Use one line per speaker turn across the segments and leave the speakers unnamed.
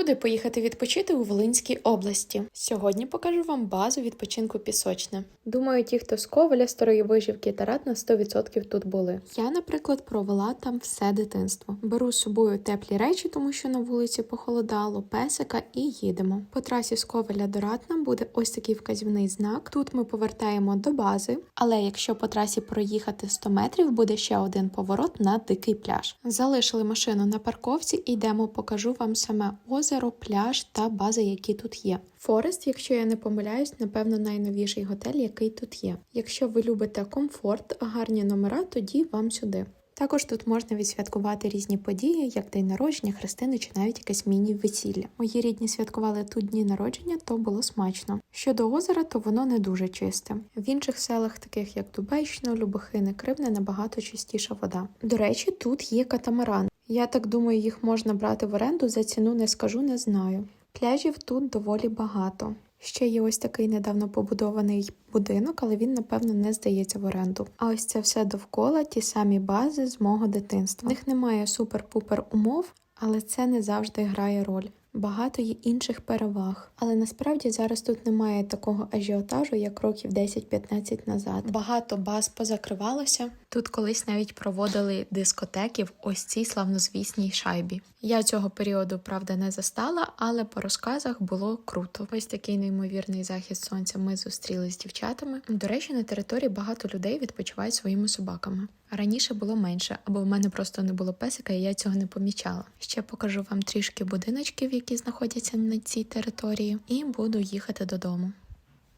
Куди поїхати відпочити у Волинській області? Сьогодні покажу вам базу відпочинку пісочне. Думаю, ті, хто з Коваля, Старої Вижівки та Ратна 100% тут були. Я, наприклад, провела там все дитинство. Беру з собою теплі речі, тому що на вулиці похолодало, песика і їдемо. По трасі з Коваля до Ратна буде ось такий вказівний знак. Тут ми повертаємо до бази, але якщо по трасі проїхати 100 метрів, буде ще один поворот на дикий пляж. Залишили машину на парковці і йдемо, покажу вам саме озеро, пляж та бази, які тут є. Форест, якщо я не помиляюсь, напевно, найновіший готель, який тут є. Якщо ви любите комфорт, гарні номера, тоді вам сюди. Також тут можна відсвяткувати різні події, як день народження, хрестини чи навіть якесь міні-весілля. Мої рідні святкували тут дні народження, то було смачно. Щодо озера, то воно не дуже чисте. В інших селах, таких як Дубайщина, Любохини, Кривне, набагато чистіша вода. До речі, тут є катамаран. Я так думаю, їх можна брати в оренду за ціну не скажу, не знаю. Пляжів тут доволі багато. Ще є ось такий недавно побудований будинок, але він, напевно, не здається в оренду. А ось це все довкола ті самі бази з мого дитинства. В них немає супер-пупер умов, але це не завжди грає роль. Багато є інших переваг, але насправді зараз тут немає такого ажіотажу, як років 10-15 назад. Багато баз позакривалося. Тут колись навіть проводили дискотеки в ось цій славнозвісній шайбі. Я цього періоду, правда, не застала, але по розказах було круто. Ось такий неймовірний захід сонця. Ми зустріли з дівчатами. До речі, на території багато людей відпочивають своїми собаками. Раніше було менше, або в мене просто не було песика, і я цього не помічала. Ще покажу вам трішки будиночків, які знаходяться на цій території, і буду їхати додому.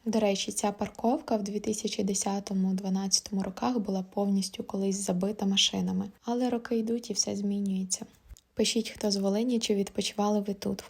До речі, ця парковка в 2010-2012 роках була повністю колись забита машинами, але роки йдуть і все змінюється. Пишіть, хто з Волині чи відпочивали ви тут.